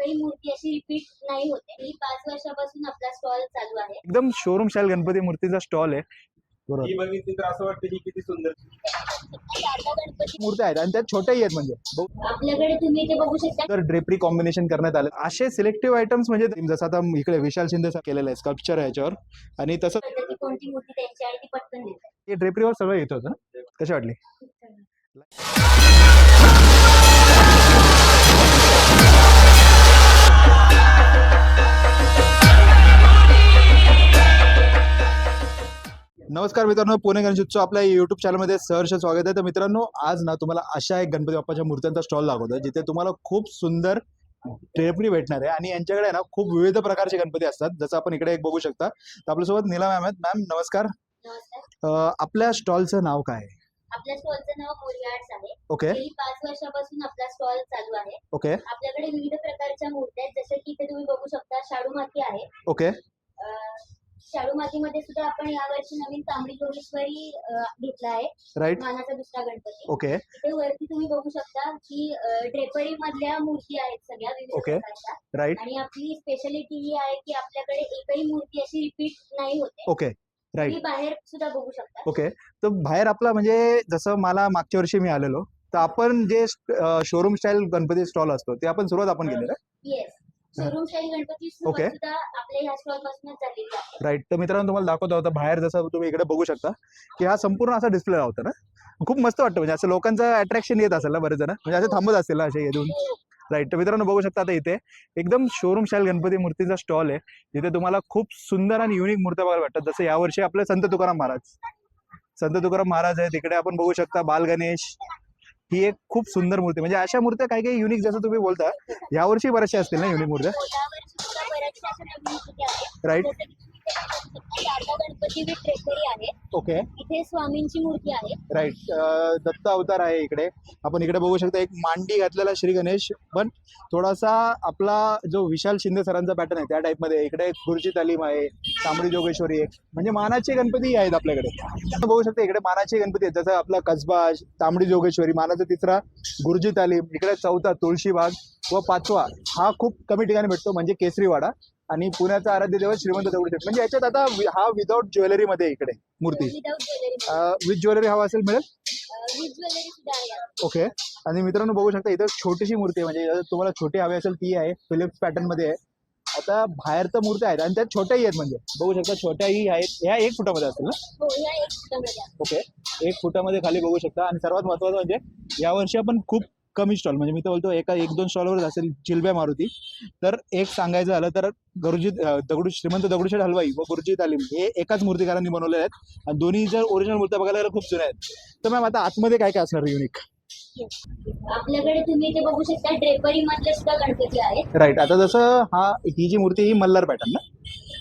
एकही मूर्ती अशी रिपीट नाही होते. ही पाच वर्षापासून आपला स्टॉल चालू आहे. एकदम शोरूम स्टाईल गणपती मूर्तीचा स्टॉल आहे. बरोबर. ही बघितली तर असं वाटतं ही किती सुंदर. शारदा गणपती. मूर्त्या आहेत आणि त्यात छोट्याही आहेत म्हणजे. बघ- आपल्याकडे तुम्ही इथे बघू शकता. तर ड्रेपरी कॉम्बिनेशन करण्यात आलं. असे सिलेक्टिव्ह आयटम्स म्हणजे जसं आता इकडे विशाल शिंदे सर केलेलं आहे स्कल्पचर आहे याच्यावर. आणि तसं की कोणती मूर्ती त्यांची आणि ती पटकन देतात हे ड्रेपरीवर सगळं येत होतं ना? कशी वाटली? नमस्कार मित्रांनो पुणे गणेशोत्सव आपल्या युट्यूब चॅनलमध्ये सहर्ष स्वागत आहे. तर मित्रांनो आज ना तुम्हाला अशा एक गणपती बाप्पाच्या मूर्त्यांचा स्टॉल दाखवतो जिथे तुम्हाला खूप सुंदर ड्रेपरी भेटणार आहे. आणि यांच्याकडे ना खूप विविध प्रकारचे गणपती असतात. जसं आपण इकडे एक बघू शकता. तर आपल्यासोबत नीला मॅम आहेत. मॅम नमस्कार. अं, आपल्या स्टॉलचं नाव काय आहे? आपल्या स्टॉलचं नाव मोरिया आर्ट्स आहे. ओके. गेली पाच वर्षापासून आपला स्टॉल चालू आहे. ओके. आपल्याकडे विविध प्रकारच्या मूर्त्या आहेत. जसं की इथे तुम्ही बघू शकता शाडू माती आहे. ओके. शाडू मातीमध्ये सुद्धा आपण यावर्षी नवीन तांबडी जोगेश्वरी घेतला आहे. राईट मानाचा दुसरा गणपती. ओके इथे वरती तुम्ही बघू शकता की ड्रेपरी मधल्या मूर्ती आहेत सगळ्या विविध. प्रकारच्या. राईट आणि आपली स्पेशालिटी ही आहे की आपल्याकडे एकही मूर्ती अशी रिपीट नाही होते. ओके राईट तुम्ही बाहेर सुद्धा बघू शकता. ओके तर बाहेर आपला म्हणजे जसं मला मागच्या वर्षी मी आलेलो तर आपण जे शोरूम स्टाईल गणपती स्टॉल असतो ते आपण सुरुवात आपण केलेलं आहे. येस आहे. राईट तर मित्रांनो तुम्हाला दाखवतो होता बाहेर जसं तुम्ही इकडे बघू शकता की हा संपूर्ण असा डिस्प्ले होता ना? खूप मस्त वाटतं. म्हणजे असं लोकांचं अट्रॅक्शन येत असेल ना बरेच जण. म्हणजे असे थांबत असतील ना असे येऊन राईट तर मित्रांनो बघू शकता आता इथे एकदम शोरूम स्टाईल गणपती मूर्तीचा स्टॉल आहे. जिथे तुम्हाला खूप सुंदर आणि युनिक मूर्त्या बघायला भेटतात. जसं यावर्षी आपले संत तुकाराम महाराज. संत तुकाराम महाराज आहेत इकडे आपण बघू शकता बाल गणेश ही एक खूप सुंदर मूर्ती म्हणजे अशा मूर्त्या काही काही युनिक जसं तुम्ही बोलता यावर्षी बऱ्याचशा असतील ना युनिक मूर्त्या? आहेत. राईट जसं की तुम्ही इथे बघू शकता, ड्रेपरी आहे ओके. इथे स्वामींची मूर्ती आहे. राईट दत्त अवतार आहे इकडे. आपण इकडे बघू शकता एक मांडी घातलेला श्री गणेश पण थोडासा आपला जो विशाल शिंदे सरांचा पॅटर्न आहे त्या टाईपमध्ये इकडे एक खुर्ची तालीम आहे तांबडी जोगेश्वरी आहे म्हणजे मानाचे गणपती आहेत आपल्याकडे. आपण बघू शकता इकडे मानाचे गणपती आहेत. जसं आपला कसबा तांबडी जोगेश्वरी मानाचा तिसरा गुरुजी तालीम इकडे चौथा तुळशीबाग व पाचवा. हा खूप कमी ठिकाणी भेटतो म्हणजे केसरीवाडा. आणि पुण्याचा आराध्य देव श्रीमंत दगडूशेठ. म्हणजे याच्यात आता हा विदाऊट ज्वेलरी मध्ये इकडे मूर्ती. विथ ज्वेलरी हवा असेल मिळेल. ओके. आणि मित्रांनो बघू शकता इथं छोटीशी मूर्ती आहे. म्हणजे तुम्हाला छोटी हवी असेल ती आहे. फिलिप्स पॅटर्नमध्ये आहे. आता बाहेर तर मूर्त्या आहेत आणि त्यात छोट्याही आहेत म्हणजे. बघू शकता छोट्याही आहेत. ह्या एक फुटामध्ये असतील ना? हो या. ओके. एक फुटामध्ये खाली बघू शकता. आणि सर्वात महत्वाचं म्हणजे यावर्षी आपण खूप कमी स्टॉल. म्हणजे मी तर बोलतो एका एक दोन स्टॉलवर असेल जिलब्या मारुती. तर एक सांगायचं झालं तर गुरुजी दगडू श्रीमंत दगडूशेठ हलवाई व गुरुजी तालीम हे एकाच मूर्तिकारांनी बनवले आहेत. आणि दोन्ही जर ओरिजिनल मूर्त्या बघायला गेलं खूप जुन्या आहेत. तर मॅम आता आतमध्ये काय काय असणार युनिक आपल्याकडे तुम्ही इथे बघू शकता ड्रेपरी मधले सुद्धा गणपती आहेत. राईट आता जसं हा ही जी मूर्ती ही मल्हार पॅटर्न ना?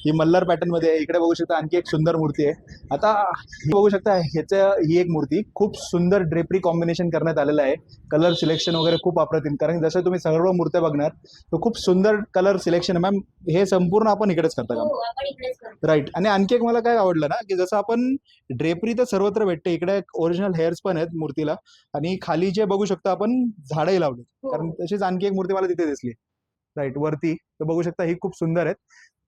ही मल्हार पॅटर्नमध्ये आहे. इकडे बघू शकता आणखी एक सुंदर मूर्ती आहे. आता ही बघू शकता ह्याचं ही एक मूर्ती. खूप सुंदर ड्रेपरी कॉम्बिनेशन करण्यात आलेलं आहे. कलर सिलेक्शन वगैरे खूप अप्रतिम कारण जसं तुम्ही सर्व मूर्त्या बघणार तर खूप सुंदर कलर सिलेक्शन मॅम हे संपूर्ण आपण इकडेच करता हो का करतो. राईट आणि आणखी एक मला काय आवडलं ना की जसं आपण ड्रेपरी तर सर्वत्र भेटते. इकडे ओरिजिनल हेअर्स पण आहेत मूर्तीला. आणि खाली जे बघू शकता आपण झाडंही लावली हो. कारण तशीच आणखी एक मूर्ती मला तिथे दिसली राईट वरती तर बघू शकता ही खूप सुंदर आहेत.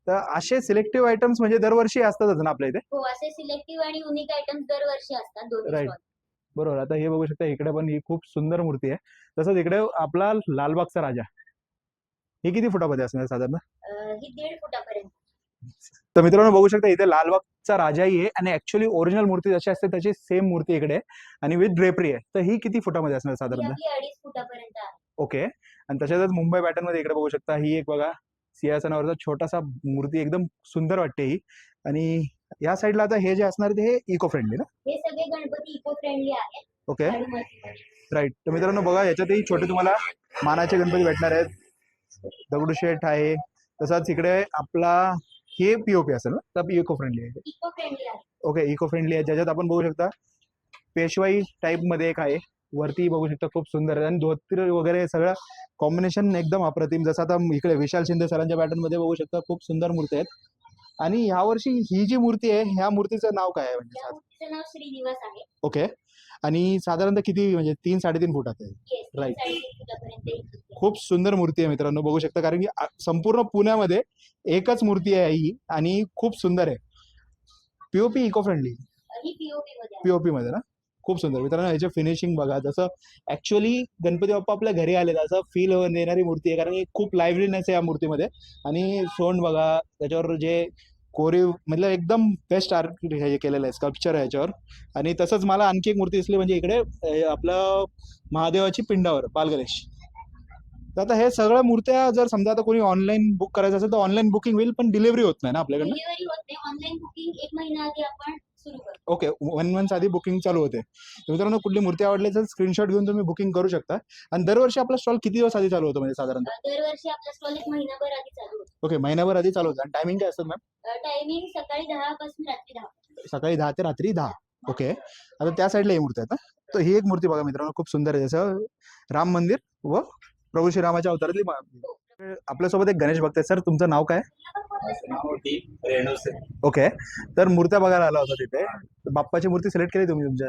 तर असे सिलेक्टिव्ह आयटम्स म्हणजे दरवर्षी असतातच ना आपल्या इथे? हो असे सिलेक्टिव्ह आणि युनिक आयटम्स दरवर्षी असतात दोन्ही Right. stall. बरोबर. आता हे बघू शकता इकडे पण ही खूप सुंदर मूर्ती आहे. तसंच इकडे आपला लालबागचा राजा. ही किती फुटामध्ये असणार साधारण? अं, ही दीड फुटापर्यंत. तर मित्रांनो बघू शकता इथे लालबागचा राजाही आहे आणि ऍक्च्युली ओरिजिनल मूर्ती जशी असते त्याची सेम मूर्ती इकडे आहे. आणि विथ ड्रेपरी आहे. तर ही किती फुटामध्ये असणार ही साधारण आपली अडीच फुटापर्यंत आहे. ओके. आणि तशाच मुंबई पॅटर्नमध्ये इकडे बघू शकता ही एक बघा. सिंहासनावरचा छोटासा मूर्ती एकदम सुंदर वाटते ही. आणि या साईडला आता हे जे असणार ते हे इको फ्रेंडली ना? हे सगळे गणपती इको फ्रेंडली आहेत ओके राईट तर मित्रांनो बघा याच्यातही छोटे तुम्हाला मानाचे गणपती भेटणार आहेत. दगडूशेठ आहे. तसाच इकडे आपला हे पीओपी असेल ना? तर इको फ्रेंडली आहे. इको फ्रेंडली आहे. ओके इको फ्रेंडली आहे. ज्याच्यात आपण बघू शकता पेशवाई टाईपमध्ये एक आहे. वरती बघू शकता खूप सुंदर आहे. आणि धोतर वगैरे सगळं कॉम्बिनेशन एकदम अप्रतिम. जसं आता इकडे विशाल शिंदे सरांच्या पॅटर्नमध्ये बघू शकता खूप सुंदर मूर्ती आहेत. आणि ह्या वर्षी ही जी मूर्ती आहे ह्या मूर्तीचं नाव काय आहे म्हणजे नाव श्रीनिवास आहे. ओके. आणि साधारणतः किती म्हणजे तीन साडेतीन फुटात आहे? आहे. खूप सुंदर मूर्ती आहे मित्रांनो बघू शकता. कारण की संपूर्ण पुण्यामध्ये एकच मूर्ती आहे ही आणि खूप सुंदर आहे. POP eco friendly. पीओपी मध्ये ना? खूप सुंदर. मित्रांनो याचे फिनिशिंग बघा. जसं ऍक्च्युअली गणपती बाप्पा आपल्या घरी आले असं फील देणारी मूर्ती आहे. कारण की खूप लाईव्हलीनेस आहे या मूर्तीमध्ये. आणि सोंड बघा त्याच्यावर जे कोरीव म्हणजे एकदम बेस्ट आर्ट हे केलेलं आहे. स्कल्पचर आहे याच्यावर आणि तसंच मला आणखी एक मूर्ती दिसली म्हणजे इकडे आपलं महादेवाची पिंडावर बालगणेश. तर आता हे सगळ्या मूर्त्या जर समजा आता कोणी ऑनलाईन बुक करायचं असेल तर ऑनलाईन बुकिंग होईल पण डिलिव्हरी होत नाही ना आपल्याकडनं? ऑनलाईन बुकिंग एक महिना आधी आपण ओके वन मंथ आधी बुकिंग चालू होते. तर मित्रांनो कुठली मूर्ती आवडली तर स्क्रीनशॉट घेऊन तुम्ही बुकिंग करू शकता. आणि दरवर्षी आपला स्टॉल किती दिवस आधी चालू होतो म्हणजे साधारणतः? दरवर्षी आपला स्टॉल एक महिनाभर आधी चालू होतो. ओके महिनाभर आधी चालू होतं. आणि टायमिंग काय असतं मॅम टायमिंग सकाळी दहा पासून रात्री दहा. सकाळी दहा ते रात्री दहा. ओके. आता त्या साईडला ही मूर्ती आहेत ना? तर ही एक मूर्ती बघा मित्रांनो खूप सुंदर आहे. जसं राम मंदिर व प्रभू श्रीरामाच्या अवतारातली मा- आपल्यासोबत एक गणेश भक्त आहे सर तुमचं नाव काय? ओके. तर मूर्त्या बघायला आला होता तिथे. बाप्पाची मूर्ती सिलेक्ट केली तुम्ही तुमच्या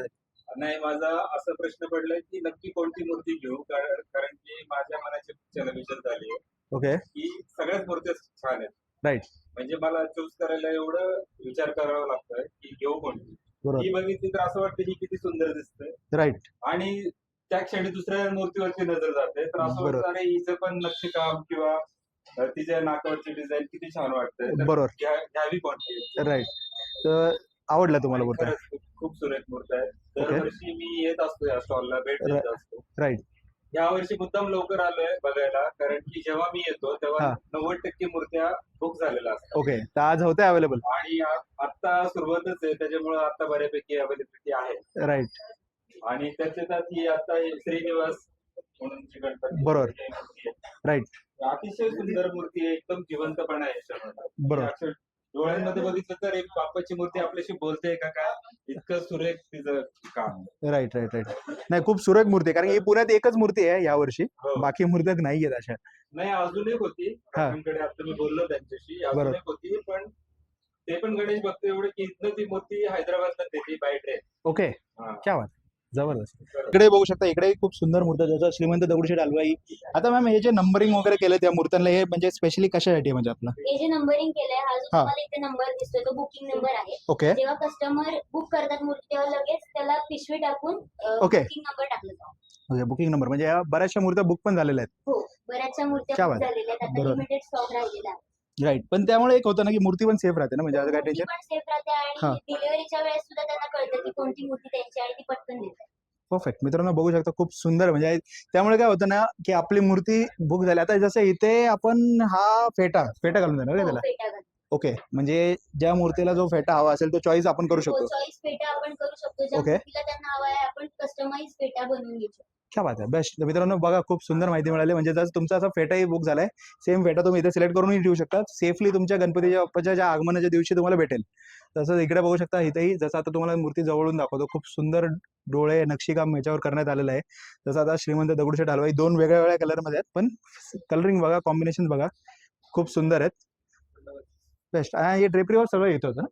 नाही माझा असा प्रश्न पडलाय की नक्की कोणती मूर्ती घेऊ? कारण की माझ्या मनाची चलविचल झाली. ओके. की सगळ्याच मूर्त्या छान आहेत. Right. म्हणजे मला चूज करायला एवढं विचार करावा लागतोय की घेऊ कोणती? ही बघितली तर असं वाटतं की किती सुंदर दिसतंय. राईट आणि त्या क्षणी दुसऱ्या मूर्तीवरती नजर जाते. तर असं. वाटतं अरे हिचं पण नक्षीकाम किंवा तिच्या नाकावरची डिझाईन किती छान वाटतंय. तर बरोबर. घ्या- घ्यावी कोणती राईट तर आवडला तुम्हाला खरंच खूप- खूप सुरेख मूर्त आहे. दरवर्षी मी येत असतो या स्टॉलला भेट देत असतो. राईट या वर्षी मुद्दाम लवकर आलोय बघायला कारण की जेव्हा मी येतो तेव्हा हा. नव्वद टक्के मूर्त्या बुक झालेल्या असतात. ओके तर आज होते अवेलेबल आणि आ- आता सुरुवातच आहे त्याच्यामुळे आता बऱ्यापैकी अवेलेबिलिटी आहे. राईट आणि त्याच्या त्यात ही आता हे श्रीनिवास म्हणून जी गणपती बरोबर. मूर्ती आहे. राईट अतिशय सुंदर मूर्ती आहे एकदम जिवंतपणा आहे याच्यामध्ये. बरोबर. डोळ्यांमध्ये बघितलं तर एक बाप्पाची मूर्ती आपल्याशी बोलते का काय इतकं सुरेख तिचं काम राईट राईट राईट नाही खूप सुरेख मूर्ती आहे कारण ही पुण्यात एकच मूर्ती आहे यावर्षी हो. बाकी मूर्त्या नाही आहेत अशा नाही अजून एक होती. काकांकडे आता मी बोललो त्यांच्याशी अजून बरोबर. एक होती पण ते पण गणेश भक्त एवढे की इथनं ती मूर्ती हैदराबादला देते बाय ट्रेन ओके हा. क्या बात जबरदस्त. इकडे बघू शकता इकडे खूप सुंदर मूर्ती आहे, जसं श्रीमंत दगडूशेठ हलवाई. आता मॅम हे जे नंबरिंग वगैरे केलं त्या मूर्त्यांना हे म्हणजे स्पेशली कशासाठी आहे म्हणजे आपलं? हे जे नंबरिंग केलंय हा जो हा. तुम्हाला इथे नंबर दिसतोय तो बुकिंग नंबर आहे. ओके. जेव्हा कस्टमर बुक करतात मूर्ती तेव्हा लगेच त्याला पिशवी टाकून Okay. बुकिंग नंबर टाकला जातो. म्हणजे बुकिंग नंबर म्हणजे या बऱ्याचशा मूर्त्या बुक पण झालेल्या आहेत. हो बऱ्याचशा मूर्त्या क्या book बात. झालेल्या आहेत. आता बरोबर. लिमिटेड स्टॉक राहिलेला आहे. राईट पण त्यामुळे एक होतं ना की मूर्ती पण सेफ राहते ना म्हणजे असं काय टेन्शन पण सेफ राहते हा. आणि डिलिव्हरीच्या वेळेस सुद्धा त्यांना कळतं की कोणती मूर्ती त्यांची आणि ती पटकन देतात. परफेक्ट मित्रांनो बघू शकता खूप सुंदर म्हणजे त्यामुळे काय होतं ना की आपली मूर्ती बुक झाली. आता जसं इथे आपण हा फेटा फेटा घालून देणार का हो, त्याला. पेटा घालून. ओके म्हणजे ज्या मूर्तीला जो फेटा हवा असेल तो चॉईस आपण करू शकतो. चॉईस पेटा आपण करू शकतो. ज्या Okay. मूर्तीला त्यांना हवा आहे आपण कस्टमाइज पेटा बनवून घेऊ शकतो. क्या बात आहे बेस्ट मित्रांनो बघा खूप सुंदर माहिती मिळाली. म्हणजे जसं तुमचा असा फेटाही बुक झालाय सेम फेटा तुम्ही इथे सिलेक्ट करूनही ठेवू शकता. सेफली तुमच्या गणपतीच्या बाप्पाच्या ज्या आगमनाच्या दिवशी तुम्हाला भेटेल तसंच इकडे बघू शकता. इथेही जसं आता तुम्हाला मूर्ती जवळून दाखवतो खूप सुंदर डोळे नक्षीकाम याच्यावर करण्यात आलेलं आहे. जसं आता श्रीमंत दगडूशेठ हलवाई दोन वेगळ्या वेगळ्या कलरमध्ये आहेत पण कलरिंग बघा कॉम्बिनेशन बघा खूप सुंदर आहेत. बेस्ट हे ड्रेपरीवर सगळं येत होतं ना?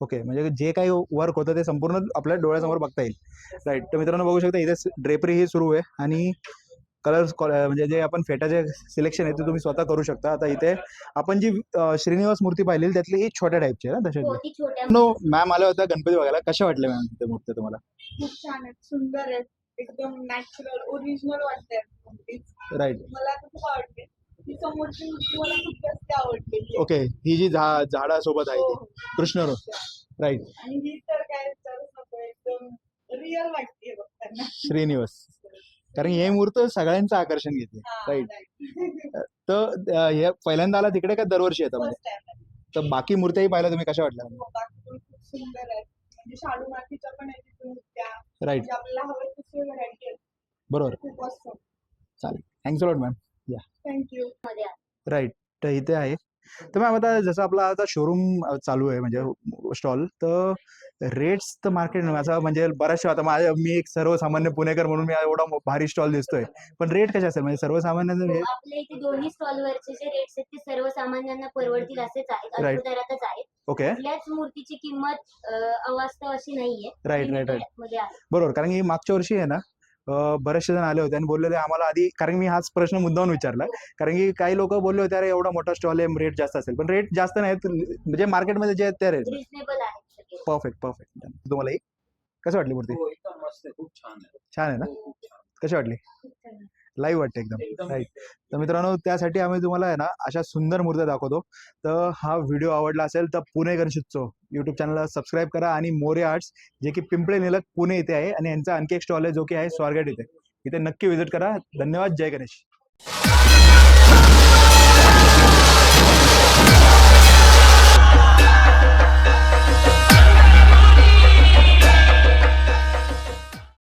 हो हो ओके म्हणजे जे काही वर्क होतं ते संपूर्ण आपल्या डोळ्यासमोर बघता येईल. राईट तर मित्रांनो बघू शकता इथे ड्रेपरी ही सुरू आहे आणि कलर्स म्हणजे जे आपण फेटाचे सिलेक्शन आहे ते तुम्ही स्वतः करू शकता. आता इथे आपण जी श्रीनिवास मूर्ती पाहिली त्यातली ही छोट्या टाईपची आहे ना हो तशातली ती छोट्या नो मॅम आल्या होत्या गणपती बघायला. कशा वाटल्या मॅम ते मूर्ती तुम्हाला? खूप छान आहेत. सुंदर आहेत. एकदम नॅचरल ओरिजिनल वाटते राईट मला खूप आवडते समोरची मूर्ती मला खूप जास्त आवडलेली ओके ही जी झा झाडासोबत आहे हो. ती कृष्ण राईट आणि ही तर काय विचारूच नको एकदम रिअल वाटते बघताना श्रीनिवास. कारण हे मूर्त सगळ्यांचं आकर्षण घेते. राईट तर अं, हे पहिल्यांदा आला तिकडे का दरवर्षी येतं म्हणजे? फर्स्ट टाइम तर बाकी मूर्त्याही पाहिल्या तुम्ही कशा वाटल्या? बाकी पण खूप सुंदर आहेत. म्हणजे शाडू मातीच्या पण आहेत तिथे मूर्त्या. राईट म्हणजे आपल्याला हवे तसे व्हरायटी आहेत. बरोबर. खूप असतं thanks lot ma'am thank you. Right तर इथे आहे. तर मॅम आता जसं आपला आता शोरूम चालू आहे म्हणजे स्टॉल तर रेट्स तर मार्केट असं म्हणजे बऱ्याचशा आता माझ्या मी एक सर्वसामान्य पुणेकर म्हणून मी एवढा भारी स्टॉल दिसतोय. पण रेट कसे असेल म्हणजे सर्वसामान्य हे आपल्या इथे दोन्ही स्टॉलवरचे जे रेट्स आहेत ते सर्वसामान्यांना परवडतील असेच आहेत. Right. अल्प दरातच आहेत. ओके कुठल्याच मूर्तीची किंमत अं, अवास्तव अशी नाहीये. राईट राईट राईट Limited मध्ये आहे. बरोबर. कारण की मागच्या वर्षी आहे ना बरेचसे जण आले होते आणि बोललेले आम्हाला आधी कारण मी हाच प्रश्न मुद्दाहून विचारला. कारण की काही लोक बोलले होते अरे एवढा मोठा स्टॉल आहे रेट जास्त असेल. पण रेट जास्त नाहीत म्हणजे मार्केटमध्ये जे आहेत त्या रेट परफेक्ट परफेक्ट तुम्हाला कसं वाटली मूर्ती? हो छान आहे. छान आहे ना. कशी वाटली? लाईव्ह वाटते एकदम. राईट तर मित्रांनो त्यासाठी आम्ही तुम्हाला आहे ना अशा सुंदर मूर्त्या दाखवतो. तर हा व्हिडिओ आवडला असेल तर पुणे गणेशोत्सव युट्यूब चॅनलला सबस्क्राईब करा आणि मोरे आर्ट्स जे की पिंपळे निलक पुणे इथे आहे आणि यांचा आणखी एक स्टॉल आहे जो की आहे स्वारगेट इथे. इथे नक्की व्हिजिट करा. धन्यवाद. जय गणेश.